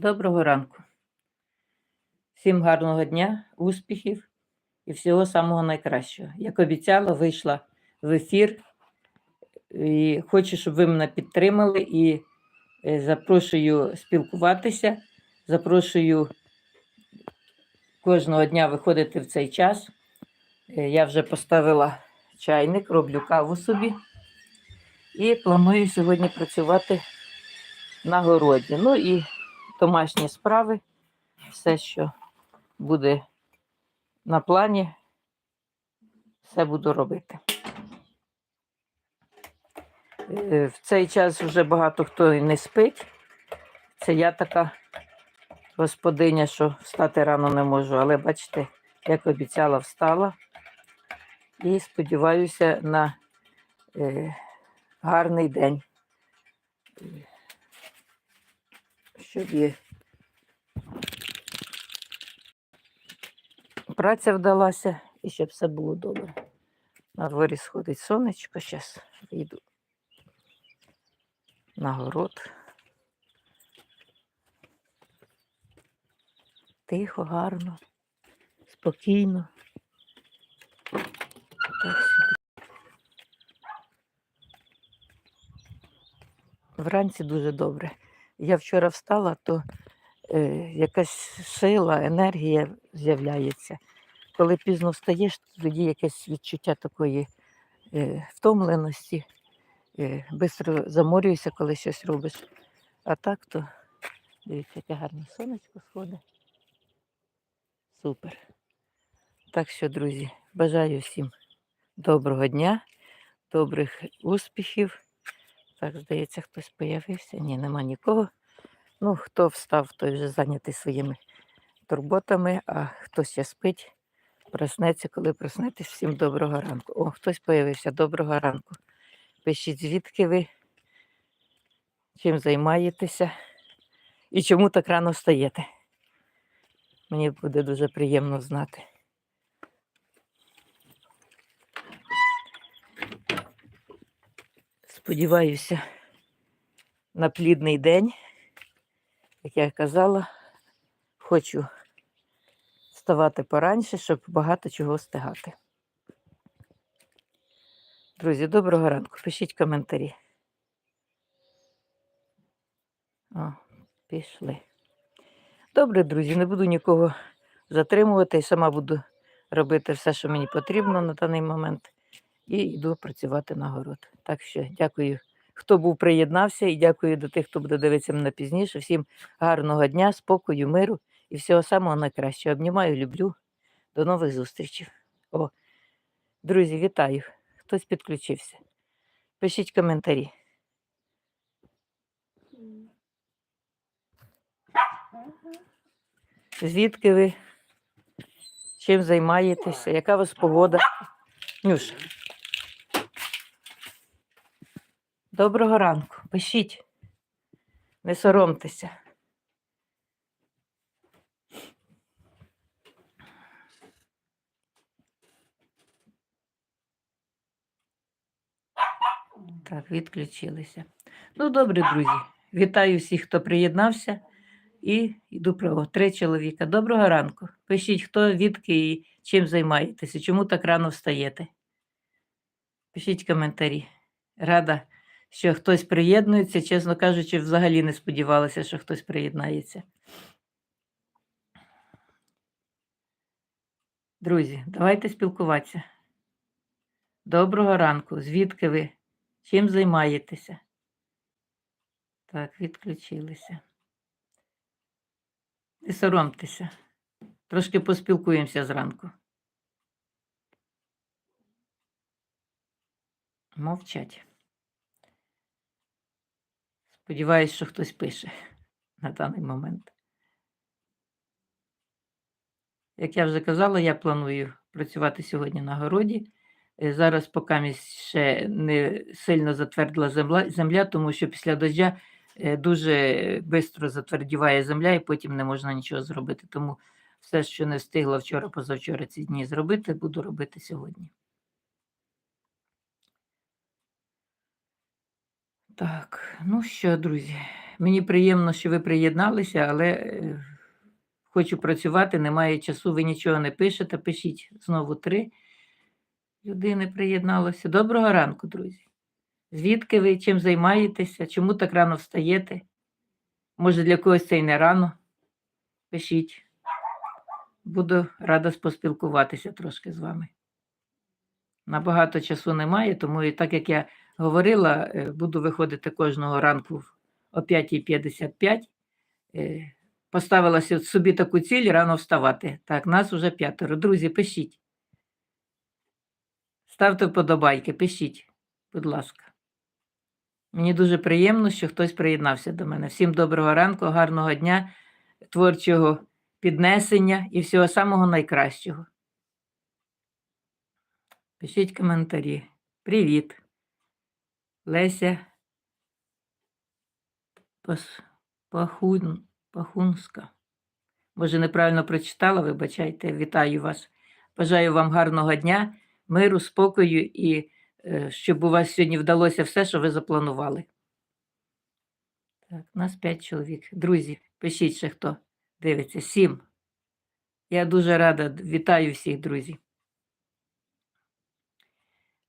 Доброго ранку. Всім гарного дня, успіхів і всього самого найкращого. Як обіцяла, вийшла в ефір і хочу, щоб ви мене підтримали і е, запрошую спілкуватися. Запрошую кожного дня виходити в цей час. Е, Я вже поставила чайник, роблю каву собі і планую сьогодні працювати на городі. Ну і домашні справи, все, що буде на плані, все буду робити. Е, В цей час вже багато хто і не спить. Це я така господиня, що встати рано не можу, але бачите, як обіцяла, встала. І сподіваюся на е, гарний день. Щоб і праця вдалася і щоб все було добре. На дворі сходить сонечко, зараз вийду на город. Тихо, гарно, спокійно. Так що Вранці дуже добре. Я вчора встала, то е, якась сила, енергія з'являється. Коли пізно встаєш, тоді якесь відчуття такої е, втомленості, е, бистро заморюєшся, коли щось робиш. А так то, дивіться, яке гарне сонечко сходить. Супер. Так що, друзі, бажаю всім доброго дня, добрих успіхів. Так, здається, хтось появився. Ні, нема нікого. Ну, хто встав, той вже зайнятий своїми турботами, а хто ще спить, проснеться, коли проснетесь. Всім доброго ранку. О, хтось появився. Доброго ранку. Пишіть, звідки ви, чим займаєтеся і чому так рано встаєте. Мені буде дуже приємно знати. Сподіваюся на плідний день. Як я казала, хочу вставати пораньше, щоб багато чого встигати. Друзі, доброго ранку. Пишіть коментарі. О, пішли. Добре, друзі, не буду нікого затримувати і сама буду робити все, що мені потрібно на даний момент, і йду працювати на город. Так що дякую, хто був приєднався, і дякую до тих, хто буде дивитися мене пізніше. Всім гарного дня, спокою, миру і всього самого найкращого. Обнімаю, люблю. До нових зустрічей. О, друзі, вітаю! Хтось підключився. Пишіть коментарі. Звідки ви? Чим займаєтеся? Яка у вас погода? Нюш. Доброго ранку. Пишіть. Не соромтеся. Так, відключилися. Ну, добре, друзі. Вітаю всіх, хто приєднався. І йду про три чоловіка. Доброго ранку. Пишіть, хто відки і чим займаєтеся, чому так рано встаєте. Пишіть коментарі. Рада, що хтось приєднується. Чесно кажучи, взагалі не сподівалася, що хтось приєднається. Друзі, давайте спілкуватися. Доброго ранку. Звідки ви? Чим займаєтеся? Так, відключилися. Не соромтеся. Трошки поспілкуємося зранку. Мовчать. Сподіваюсь, що хтось пише на даний момент. Як я вже казала, я планую працювати сьогодні на городі. Е, Зараз поки ще не сильно затвердила земля, земля, тому що після дождя е, дуже швидко затвердіває земля і потім не можна нічого зробити. Тому все, що не встигла вчора, позавчора ці дні зробити, буду робити сьогодні. Так, ну що, друзі, Мені приємно, що ви приєдналися, але е, хочу працювати, немає часу, ви нічого не пишете. Пишіть знову три людини приєдналося. Доброго ранку, друзі. Звідки ви чим займаєтеся? Чому так рано встаєте? Може, для когось це й не рано? Пишіть. Буду рада поспілкуватися трошки з вами. Набагато часу немає, тому і так як я говорила, е, буду виходити кожного ранку о 5.55. Е, Поставила собі таку ціль рано вставати. Так, нас уже п'ятеро. Друзі, пишіть. Ставте вподобайки, пишіть, будь ласка. Мені дуже приємно, що хтось приєднався до мене. Всім доброго ранку, гарного дня, творчого піднесення і всього самого найкращого. Пишіть коментарі. Привіт. Леся. Пахун... Пахунська. Може, неправильно прочитала, вибачайте, вітаю вас. Бажаю вам гарного дня, миру, спокою і е, щоб у вас сьогодні вдалося все, що ви запланували. Так, нас п'ять чоловік. Друзі, пишіть ще хто дивиться. Сім. Я дуже рада, вітаю всіх, друзі.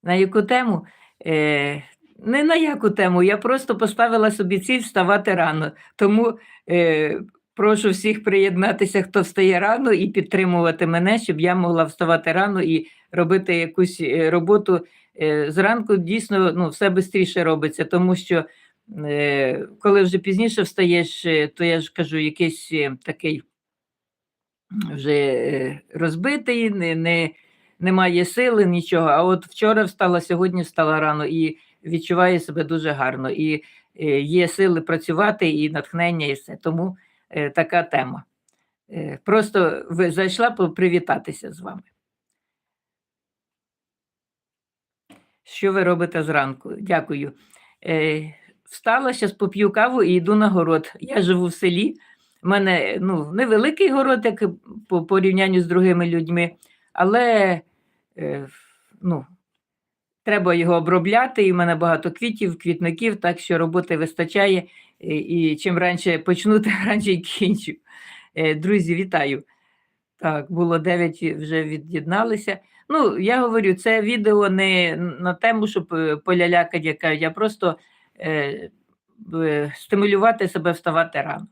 На яку тему? Е, не на яку тему. Я просто поставила собі ціль вставати рано. Тому е, прошу всіх приєднатися, хто встає рано, і підтримувати мене, щоб я могла вставати рано і робити якусь е, роботу. Е, зранку дійсно ну, все швидше робиться, тому що е, коли вже пізніше встаєш, е, то я ж кажу, якийсь е, такий вже розбитий, не, не, немає сили, нічого. А от вчора встала, сьогодні встала рано і відчуваю себе дуже гарно. І е, є сили працювати, і натхнення, і все. Тому е, така тема. Е, Просто зайшла привітатися з вами. Що ви робите зранку? Дякую. Встала, зараз поп'ю каву і йду на город. Я живу в селі. У мене ну, невеликий город, як по порівнянню з другими людьми, але ну, треба його обробляти. І в мене багато квітів, квітників, так що роботи вистачає. І, чим раніше почну, тим раніше й кінчу. Е, друзі, вітаю. Так, було 9, вже від'єдналися. Ну, я говорю, це відео не на тему, щоб е, полялякати, яка я просто е, стимулювати себе вставати рано.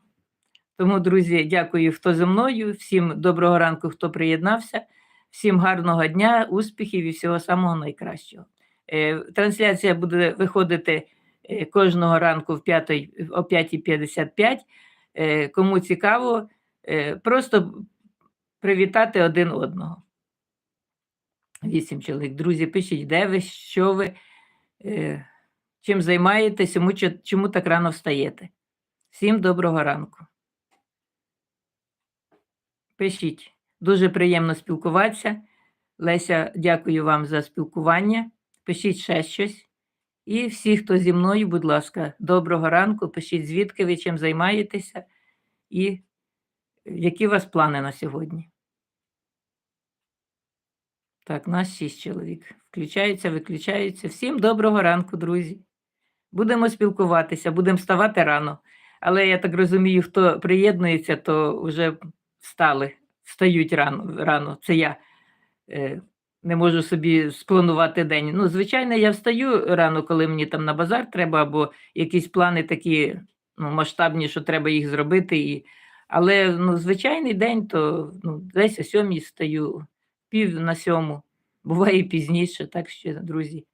Тому, друзі, дякую, хто зі мною. Всім доброго ранку, хто приєднався. Всім гарного дня, успіхів і всього самого найкращого. Е, Трансляція буде виходити е, кожного ранку в 5, о 5.55. Е, Кому цікаво, просто привітати один одного. Вісім чоловік. Друзі, пишіть, де ви, що ви, чим займаєтесь, чому так рано встаєте. Всім доброго ранку. Пишіть. Дуже приємно спілкуватися. Леся, дякую вам за спілкування. Пишіть ще щось. І всі, хто зі мною, будь ласка, доброго ранку. Пишіть, звідки ви чим займаєтеся і які у вас плани на сьогодні. Так, нас шість чоловік. Включаються, виключаються. Всім доброго ранку, друзі. Будемо спілкуватися, будемо вставати рано. Але я так розумію, хто приєднується, то вже встали, встають рано. рано. Це я е, не можу собі спланувати день. Ну, звичайно, я встаю рано, коли мені там на базар треба, або якісь плани такі ну, масштабні, що треба їх зробити. І... Але ну, звичайний день, то ну, десь о сьомій стаю, пів на сьому, буває пізніше, так що, друзі.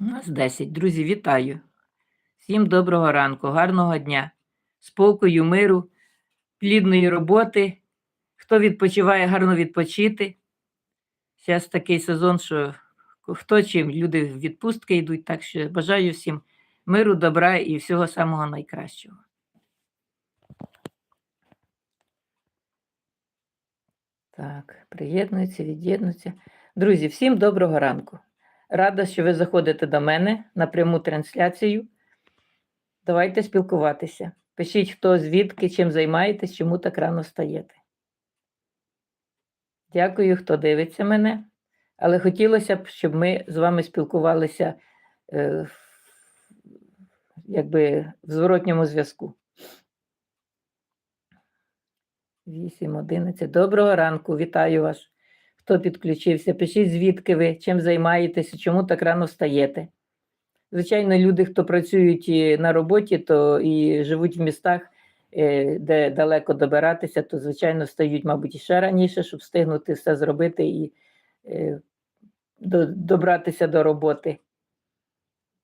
У нас 10. Друзі, вітаю. Всім доброго ранку, гарного дня, спокою, миру, плідної роботи. Хто відпочиває, гарно відпочити. Зараз такий сезон, що хто чим, люди в відпустки йдуть, так що бажаю всім миру, добра і всього самого найкращого. Так, приєднуються, від'єднуються. Друзі, всім доброго ранку. Рада, що ви заходите до мене на пряму трансляцію. Давайте спілкуватися. Пишіть, хто звідки, чим займаєтесь, чому так рано встаєте. Дякую, хто дивиться мене. Але хотілося б, щоб ми з вами спілкувалися е, якби в зворотньому зв'язку. 8, 11. Доброго ранку, вітаю вас. Хто підключився? Пишіть, звідки ви, чим займаєтеся, чому так рано встаєте. Звичайно, люди, хто працюють на роботі, то і живуть в містах, де далеко добиратися, то, звичайно, встають, мабуть, ще раніше, щоб встигнути все зробити і е, добратися до роботи.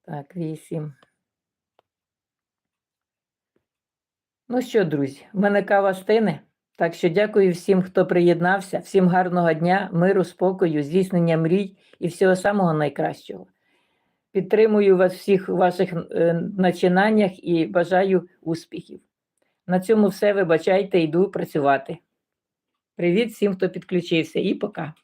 Так, 8. Ну що, друзі, в мене кава стине. Так що дякую всім, хто приєднався. Всім гарного дня, миру, спокою, здійснення мрій і всього самого найкращого. Підтримую вас всіх у ваших е, начинаннях і бажаю успіхів. На цьому все. Вибачайте, йду працювати. Привіт всім, хто підключився, і пока.